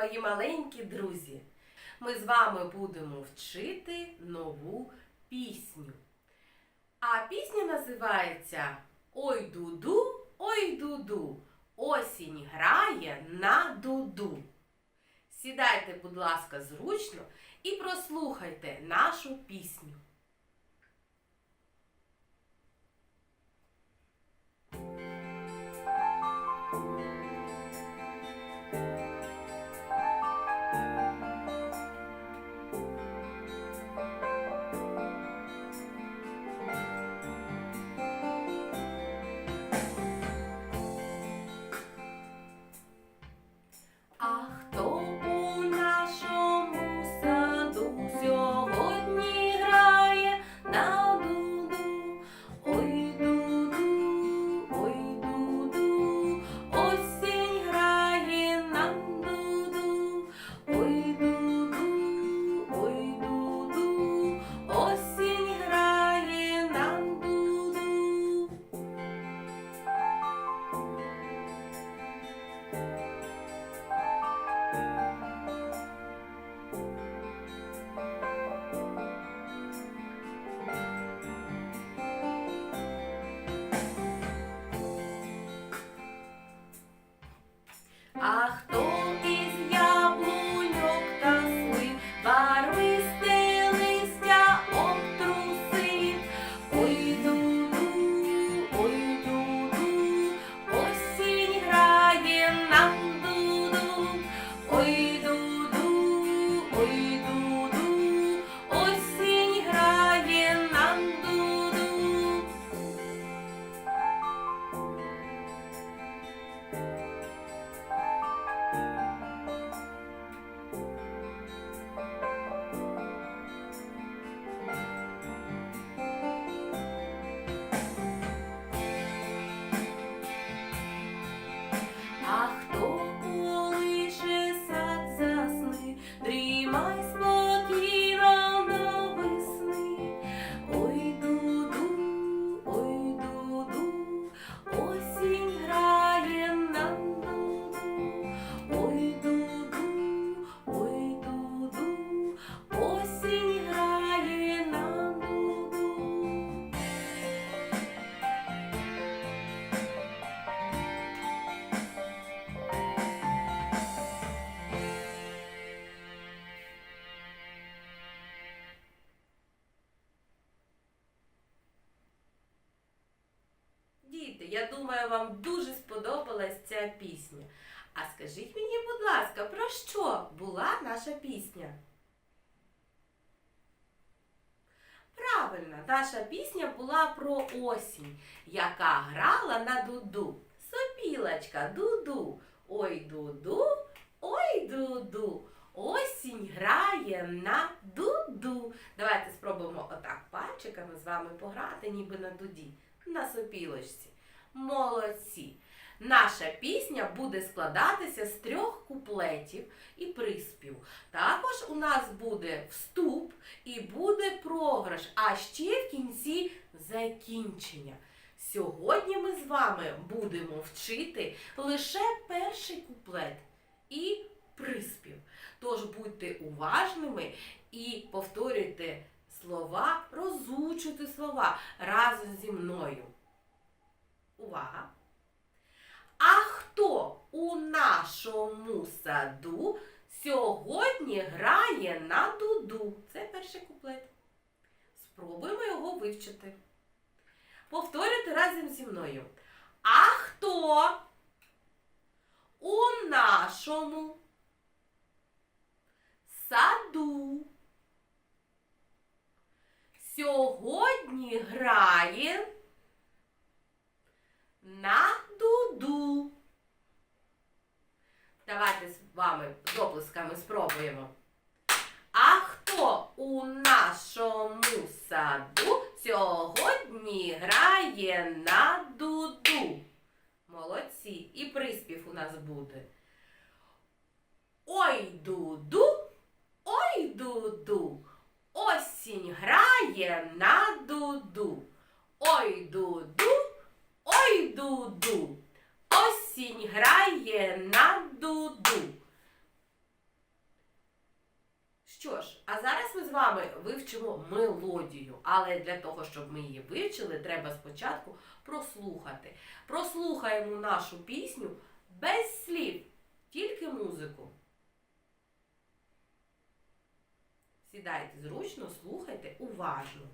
мої маленькі друзі! Ми з вами будемо вчити нову пісню. А пісня називається Ой дуду, ой дуду, осінь грає на дуду. Сідайте, будь ласка, зручно і прослухайте нашу пісню. Діти, я думаю, вам дуже сподобалась ця пісня. А скажіть мені, будь ласка, про що була наша пісня? Правильно, наша пісня була про осінь, яка грала на дуду. Сопілочка, дуду. Ой дуду, ой дуду. Осінь грає на дуду. Давайте спробуємо отак пальчиками з вами пограти, ніби на дуді, на сопілочці. Молодці! Наша пісня буде складатися з трьох куплетів і приспів. Також у нас буде вступ і буде програш, а ще в кінці закінчення. Сьогодні ми з вами будемо вчити лише перший куплет і приспів. Тож будьте уважними і повторюйте слова, розучуйте слова разом зі мною. Увага! А хто у нашому саду сьогодні грає на дуду? Це перший куплет. Спробуємо його вивчити. Повторюйте разом зі мною. А хто у нашому саду сьогодні грає на дуду. Давайте з вами з оплесками спробуємо. А хто у нашому саду сьогодні грає на дуду? Молодці. І приспів у нас буде. Ой дуду, ой дуду, осінь грає на дуду. Ой дуду, ой дуду, осінь грає на дуду. З вами вивчимо мелодію, але для того, щоб ми її вивчили, треба спочатку прослухати. Прослухаємо нашу пісню без слів, тільки музику. Сідайте зручно, слухайте уважно.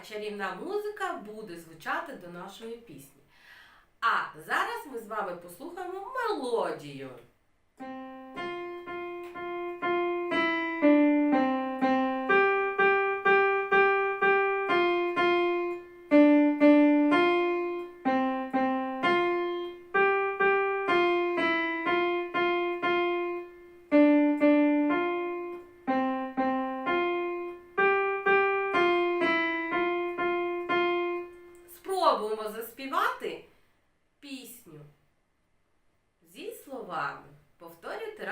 Чарівна музика буде звучати до нашої пісні. А зараз ми з вами послухаємо мелодію.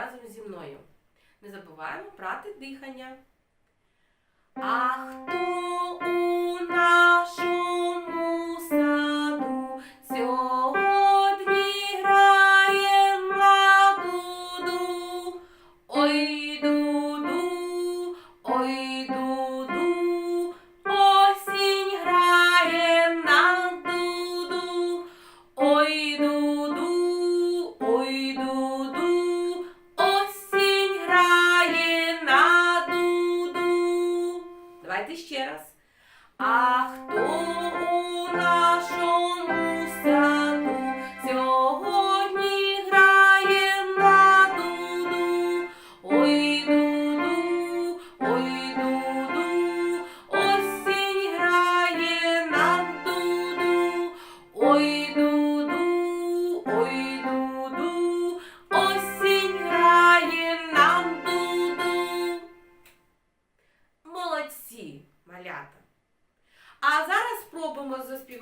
Разом зі мною. Не забуваємо брати дихання. А хто у нашому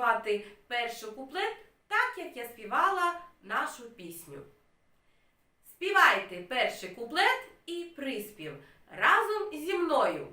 заспівати перший куплет так, як я співала нашу пісню. Співайте перший куплет і приспів разом зі мною.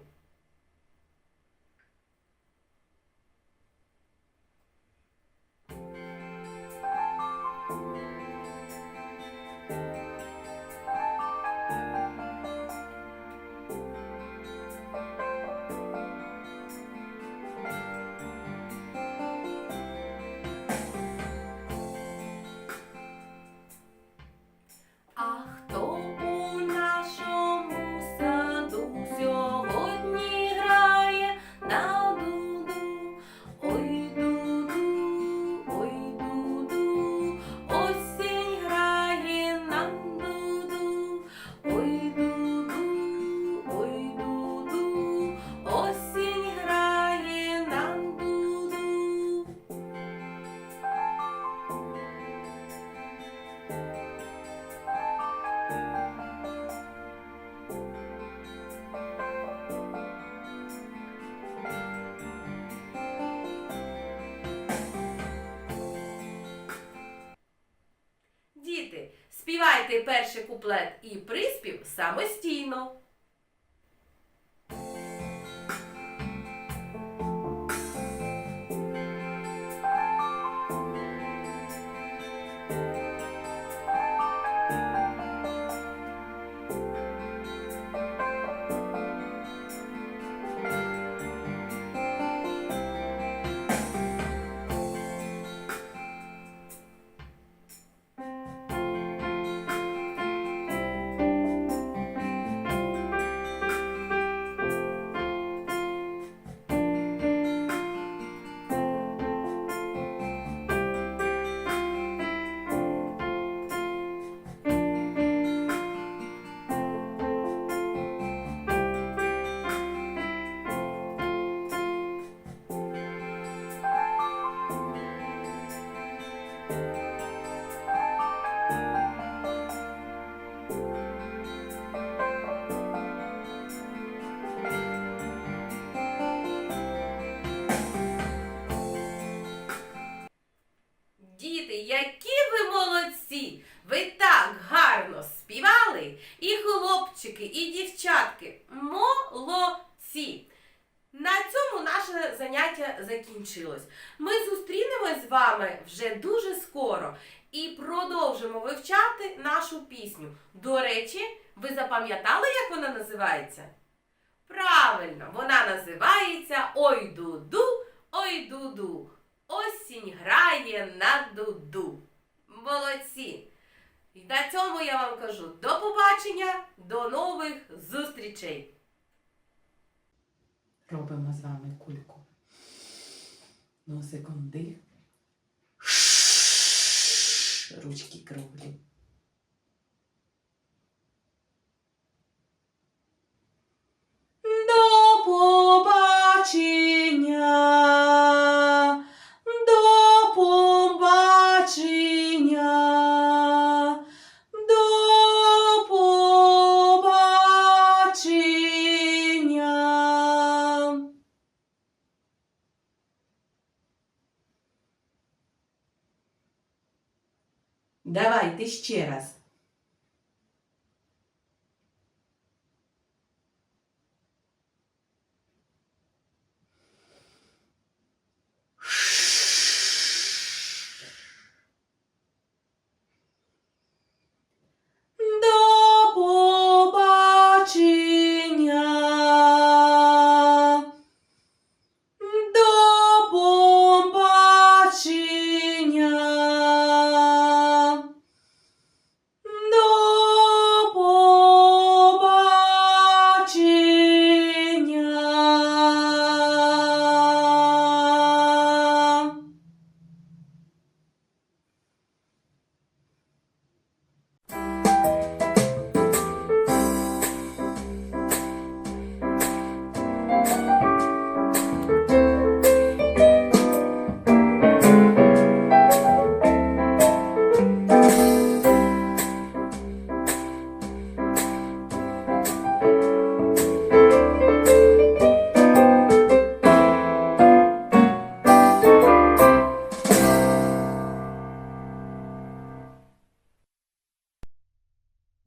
Співайте перший куплет і приспів самостійно. Наше заняття закінчилось. Ми зустрінемось з вами вже дуже скоро і продовжимо вивчати нашу пісню. До речі, ви запам'ятали, як вона називається? Правильно, вона називається Ой дуду, ой дуду. Осінь грає на дуду. Молодці! І на цьому я вам кажу до побачення, до нових зустрічей! Робимо з вами кульку. Носиком дих. Ручки круглі. Давайте ще раз.